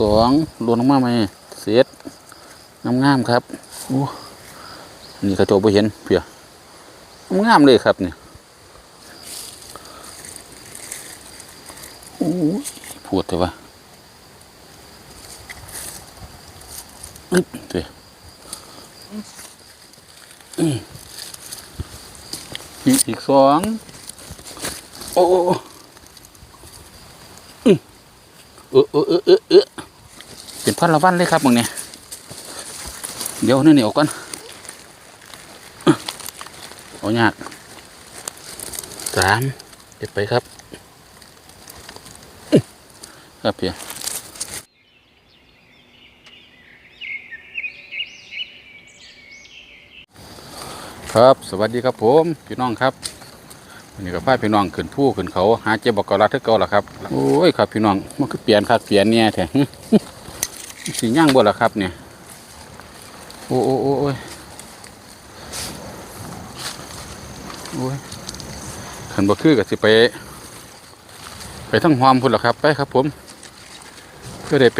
สองรวมลงมาไหมเศษงามๆครับโอ้นี่กระโจบเห็นเพียงามเลยครับเนี่ยโอ้พูดเถอะวะอึ๊บเดี๋ยวอืมอีกสองโอ้เออเออเออเออ เป็นพันละวันเลยครับมึงเนี่ยเดี๋ยวนี่เหนียวก่อนอื้อเอายากสามเก็บไปครับ ครับเพียครับสวัสดีครับผมพี่น้องครับวันนี้ก็พาพี่น้องขึ้นผู้ขึ้นเขาหาเจ็บบกกรัดเท่าเก่าละครับโอ้ยครับพี่น้องมันคือเปลี่ยนคักเปลี่ยนเนี่ยแท้ สีย่างบ่ละครับเนี่ย โอ้โอ้โอ้โอ้ยโอ้ยขันบ่คือก็สิไป ไปทั้งหอมพุ่นละครับ ไปครับ ผมเพื่อได้ไป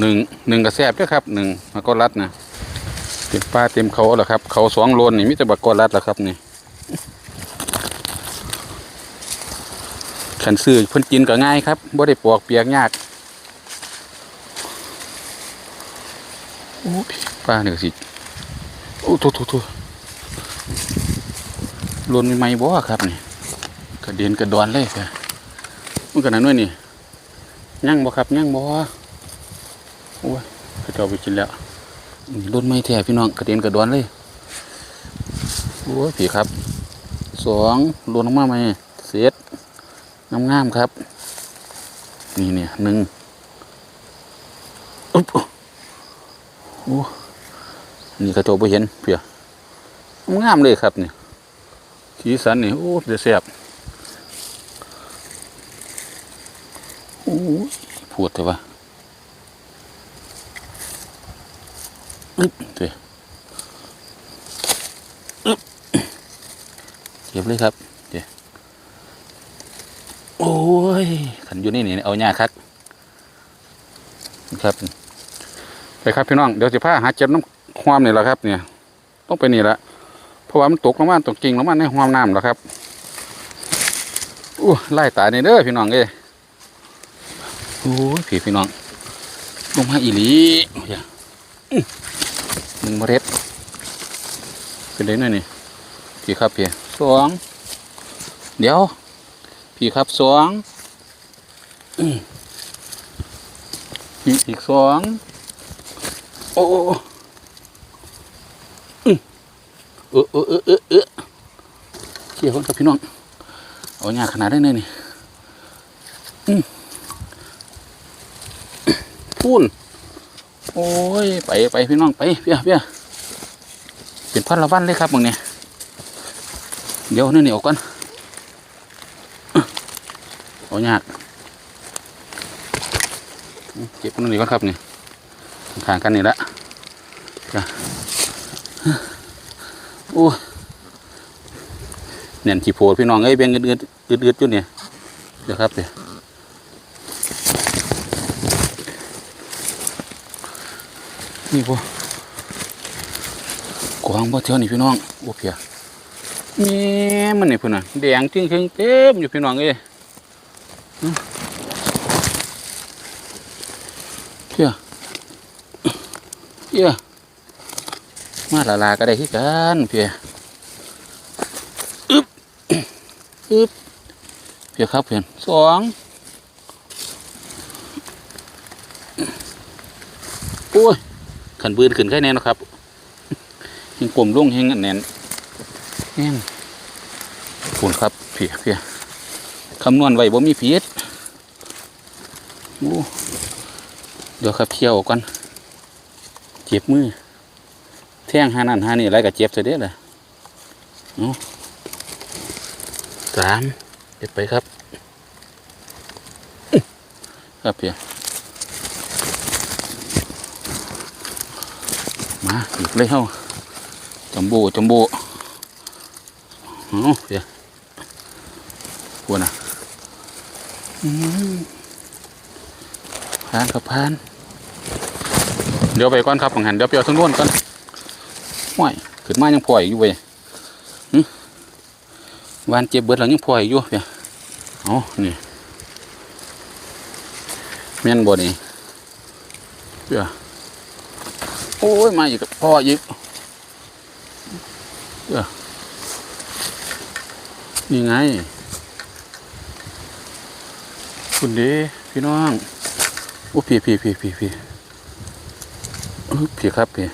หนึ่งหนึ่งกระแซบด้วยครับหนึ่งมาก็รัดนะเต็มป่าเต็มเขาแล้วครับ เขาสองโลนนี่มิแต่บักกรัดแล้วครับนี่ขันซื้อเพิ่นกินก็ง่ายครับบ่ได้ปอกเปียกยาก โอ้ยป้าเนี่ยสิโอ้โถโถโถโลนใหม่ๆบ่ครับนี่กระเด็นกระดอนเลยค่ะมันกันนั้นด้วยนี่ยั่งบ่ครับยั่งบ่โอ้ยเขาเจ้าไปกินแล้วรถไม่แท้พี่น้องกระเด็นกระดอนเลยโอ้ยผีครับสองรวนลงมาไหมเศษงามๆครับ นี่เนี่ยหนึ่งอุ๊บ อ้นี่กระโจบเห็นเพียงามเลยครับนี่สีสันนี่โอ้เดือดแสบโอ้ยพูดเถอะวะอึ๊บเดี๋ยวอึ๊บเก็บเลยครับเดี๋ยวโอ้ยขันอยู่นี่นี่เอาหญ้าคักครับ ไปครับพี่น้องเดี๋ยวจะพาหาเจ็บน้ำความนี่แหละครับ เนี่ย ต้องไปนี่แหละเพราะว่ามันตกลงมาตกจริงลงมาในความน้ำแล้วครับอู้ไล่ตายในเด้อพี่น้องเอ้ยโอ้ยพี่พี่น้องลงมาอีหลีอย่าหนึ่งเมล็ดเป็นได้หน่อยนี่พี่ครับพี่สองเดี๋ยว พี่ครับสองอีกสอง โอ้เออเออเออเออเออเกี่ยวกันครับพี่น้อง เอาหนาขนาดได้เลยนี่พูนโอ้ย ไปไปพี่น้องไปเพียเพียเป็นพันละวันเลยครับมึงเนี่ยเดี๋ยวนี่เหนียวก่อนอื้อเอายาเก็บมันนี่ก่อนครับนี่ ข้างกันนี่ละจ้ะโอ้เนี่ยขี้โพดพี่น้องเอ้ยเบ่งเงืดเงืดเงืดเงืดอยู่เนี่ยเดี๋ยวครับเดี๋ยวนี่พวกกวางบ่เที่ยวนี่พี่น้องโอ้เพียนี่มันนี่พุ่นน่ะแดงจริงจริงเต็มอยู่พี่น้องเอ้ยเพีย เพียมาละลาก็ได้ที่กันเพียอึ๊บอึ๊บเพียครับเพียสองโอ้ยขันบืนขึ้นแค่นี้นะครับเฮงกลมลุ่งเฮงนแน่นแห้งปูนครับเพียเพียคำนวณไว้บ่มีผิดโอ้เดี๋ยวครับเคี่ยวก่อน เจ็บมือ แท่งหานั่นหานี่อะไรก็เจ็บเสียเด้อเลยเอาสามเก็บไปครับ ครับเพียมาอีกเลยเฮาจัมโบจัมโบเอาเดี๋ยวพวกน่ะผ่านครับผ่าน ดี๋ยวไปก่อนครับบังหันเดี๋ยวไปเอาทั้งนู้นก่อนห่วยขึ้นมายังพออีกอยู่เว้ยวานเจ็บเบิดแล้วยังพออีกอยู่เพียเอานี่แม่นบ่นี่เพียโอ้ยมาอีกพ่ออีกเพียนี่ไง คุณด้พี่น้องโอ้พี่พี่พี่พี่พี่ พี่ครับพี่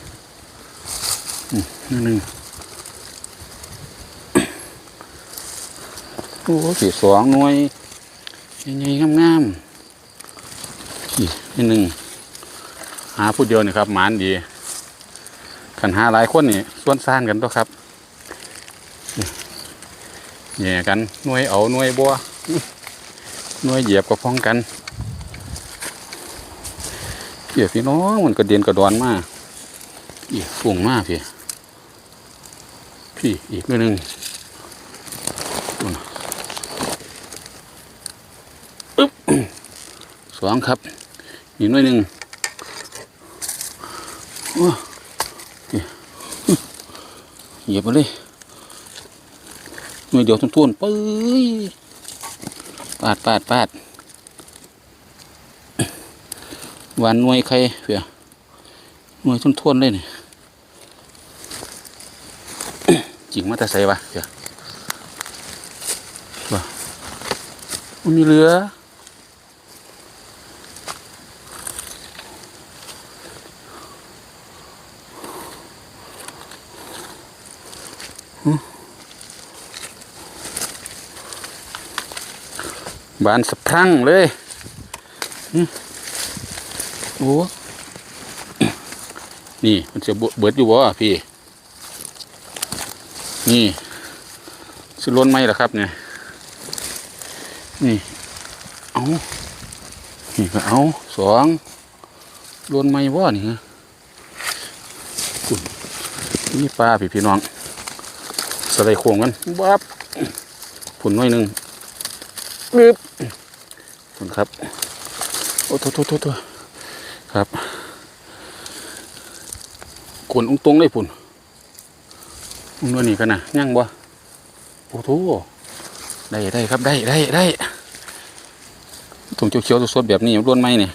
อืมนิดนึงโอ้พี่สองหน่วยใหญ่ๆงามๆพี่นิดนึงหาผู้เดียวนี่ครับหมานดีขันหาหลายคนนี่ส่วนซ่านกันตัวครับแย่กันหน่วยเอาหน่วยบัวหน่วยเหยียบกับพ้องกัน พี่พี่น้องมันกระเด็นกระดอนมากอีกฝุ่งมากพี่พี่อีกนิดนึงอึ๊บสองครับ อีกน่อยหนึ่งโอ้พี่เหยียบมาเลยหน่วยเดียวทุ่นๆปื้ยปาดปาดปาด หวานนวยใครเพียหน่วยทุ่นๆเลยนี่จิงมาแต่ใส่ปะเพียว่ามันมีเรือหึบานสะพรั่งเลย โอ้นี่มันจะเบิดอยู่บ่พี่ นี่สิล้นไหมล่ะครับ เนี่ย นี่เอานี่ก็เอาสองล้นไหมบ่นี่ฮะคุณนี่ปลาพี่พี่น้องสไลด์โค้งกันบับผุนหน่อยหนึ่งปึ๊บขอบคุณครับ โอ้โทษโทษโทษโทษ ครับกวนองตรงเลยพุ่นองนวนี่กันนะย่งบ่โอ้โหได้ได้ครับได้ได้ได้ตรงเขียวๆสดๆแบบนี้ล้วนไหมเนี่ย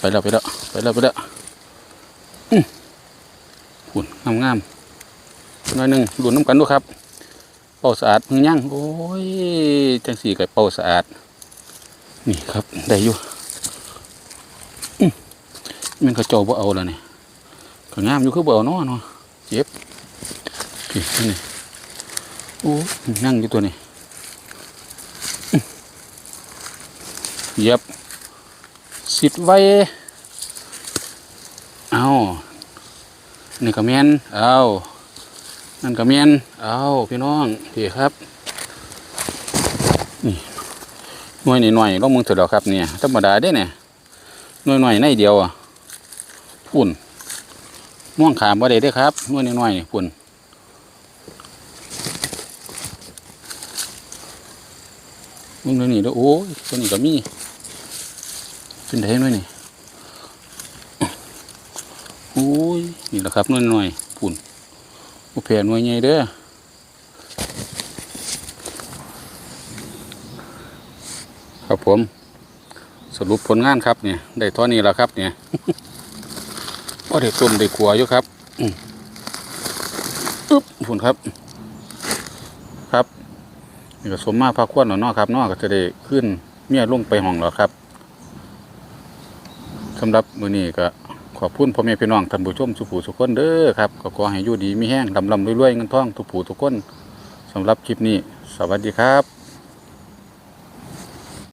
ไปแล้วไปแล้วไปแล้วไปแล้วอื้อพุ่นงามๆหน่อยหนึ่งหลุนน้ำกันด้วยครับ ป่าสะอาดมือย่างโอ้ยจังสี่กับเป่าสะอาด นี่ครับได้อยู่มันเขาเจาบ่เอาแล้วนี่ก็งามอยู่คือบ่เอาเนาะเนาะเจ็บนี่นี่โอ้ยนั่งอยู่ตัวนี้เย็บสิดไว้เอานี่ก็แม่นเอา นั่นก็เมียนเอาพี่น้องพี่ครับ นี่หน่วยหน่อยลงมือเถอะแล้วครับเนี่ยธรรมดาได้เนี่ยหน่วยหน่อยในเดียวอะปุ่นม่วงขามบ่ได้ด้อครับหน่วยหน่อยปุ่นมึงเลยนี่ด้อโอ้ยตัวนี้ก็มีเป็นไดหน่วยนี่โอ้ยนี่แหละครับหน่วยหน่อย นอุเพนหน่วยใหญ่เด้อครับผม สรุปผลงานครับเนี่ยได้เท่านี้แล้วครับเนี่ยก็ได้ต้มได้ขัวอยู่ครับอืมอึ๊บผุนครับ ครับนี่ก็สมมาพักควนแล้วเนาะครับเนาะก็จะได้ขึ้นเมียลงไปห้องแล้วครับสำหรับมื้อนี้ก็ ขอบคุณพ่อแม่พี่น้องท่านผู้ชมสุผู้สุกคนเด้อครับก็ขอให้อยู่ดีมีแห้งลำลำรวยๆเงินทองทุกผู้ทุกคนสำหรับคลิปนี้ สวัสดีครับ